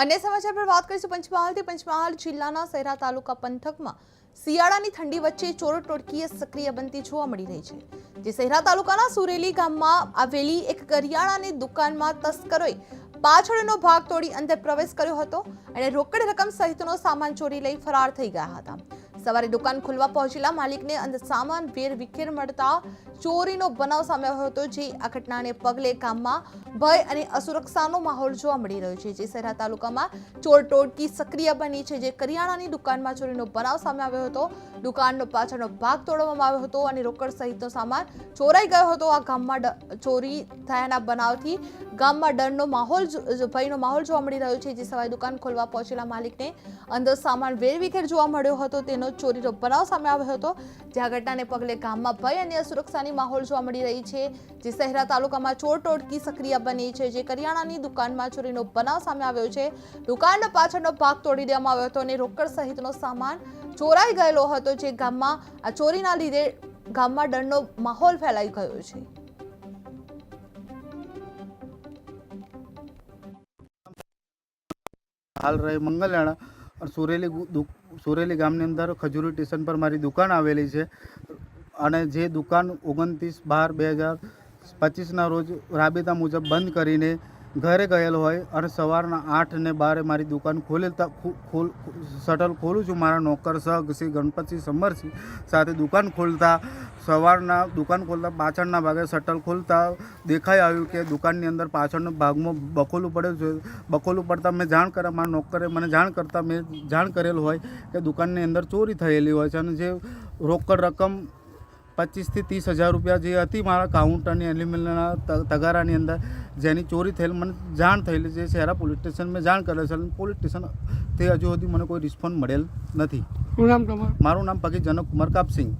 અન્ય સમાચાર પર વાત કરીશું પંચમહાલથી. પંચમહાલ જિલ્લાના સહેરા તાલુકા પંથકમાં શિયાળાની ઠંડી વચ્ચે ચોરો ટોળકીએ સક્રિય બનતી જોવા મળી રહી છે, જે સહેરા તાલુકાના સુરેલી ગામમાં આવેલી એક કરિયાણાની દુકાનમાં તસ્કરોએ પાછળનો ભાગ તોડી અંદર પ્રવેશ કર્યો હતો અને રોકડ રકમ સહિતનો સામાન ચોરી લઈ ફરાર થઈ ગયા હતા. સવારે દુકાન ખોલવા પહોંચેલા માલિકને અંદર સામાન વેર વિખેર મળતા ચોરીનો બનાવ સામે આવ્યો હતો, જે આ ઘટનાને પગલે ગામમાં ભય અને અસુરક્ષાનો માહોલ જોવા મળી રહ્યો છે, જે સહેરા તાલુકામાં ચોર ટોળકી સક્રિય બની છે, જે કરિયાણાની દુકાનમાં ચોરીનો બનાવ સામે આવ્યો હતો. દુકાનનો પાછળનો ભાગ તોડવામાં આવ્યો હતો અને રોકડ સહિતનો સામાન ચોરાઈ ગયો હતો. આ ગામમાં ચોરી થયાના બનાવથી ગામમાં ડરનો માહોલ ભયનો માહોલ જોવા મળી રહ્યો છે, જે સવારે દુકાન ખોલવા પહોંચેલા માલિકને અંદર સામાન વેરવિખેર જોવા મળ્યો હતો. તેનો ચોરીનો બનાવ સામે આવ્યો હતો. જે આ ઘટનાને પગલે ગામમાં ભય અને અસુરક્ષાની માહોલ જોવા મળી રહી છે. જે શહેરા તાલુકામાં ચોર ટોટકી સક્રિય બની છે. જે કરિયાણાની દુકાનમાં ચોરીનો બનાવ સામે આવ્યો છે. દુકાનનો પાછળનો ભાગ તોડી દેવામાં આવ્યો હતો અને રોકડ સહિતનો સામાન ચોરાઈ ગયેલો હતો, જે ગામમાં આ ચોરીના લીધે ગામમાં ડરનો માહોલ ફેલાઈ ગયો છે. હાલ રહે મંગલયાણા. સુરેલી સુરેલી ગામની અંદર ખજૂરી સ્ટેશન પર મારી દુકાન આવેલી છે. અને જે દુકાન ઓગણત્રીસ બાર બે હજાર પચીસના રોજ રાબેતા મુજબ બંધ કરીને ઘરે ગયેલો હોય અને સવારના આઠ ને બારે મારી દુકાન ખોલેલતા ખોલ શટલ ખોલું છું. મારા નોકર સગ શ્રી ગણપતસિંહ સમરસિંહ સાથે દુકાન ખોલતા, સવારના દુકાન ખોલતા, પાછળના ભાગે શટલ ખોલતા દેખાઈ આવ્યું કે દુકાનની અંદર પાછળના ભાગમાં બકોલું પડેલું છે. બકોલું પડતા મેં જાણ કર્યા મારા નોકરે મને જાણ કરતાં મેં જાણ કરેલ હોય કે દુકાનની અંદર ચોરી થયેલી હોય છે અને જે રોકડ રકમ પચીસથી ત્રીસ હજાર રૂપિયા જે હતી મારા કાઉન્ટરની એલિમેન્ટના તગારાની અંદર જેની ચોરી થયેલ મને જાણ થયેલી છે શહેરા પોલીસ સ્ટેશન મેં જાણ કરેલ છે પોલીસ સ્ટેશન તે હજુ સુધી મને કોઈ રિસ્પોન્સ મળેલ નથી. મારું નામ પગી જનકકુમાર કાપસિંગ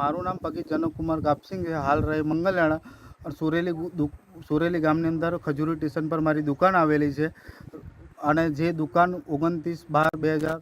મારું નામ પગી જનકકુમાર કાપસિંગ છે. હાલ રહે મંગલયાણા અને સુરેલી સુરેલી ગામની અંદર ખજૂરી સ્ટેશન પર મારી દુકાન આવેલી છે. અને જે દુકાન ઓગણત્રીસ બાર બે હજાર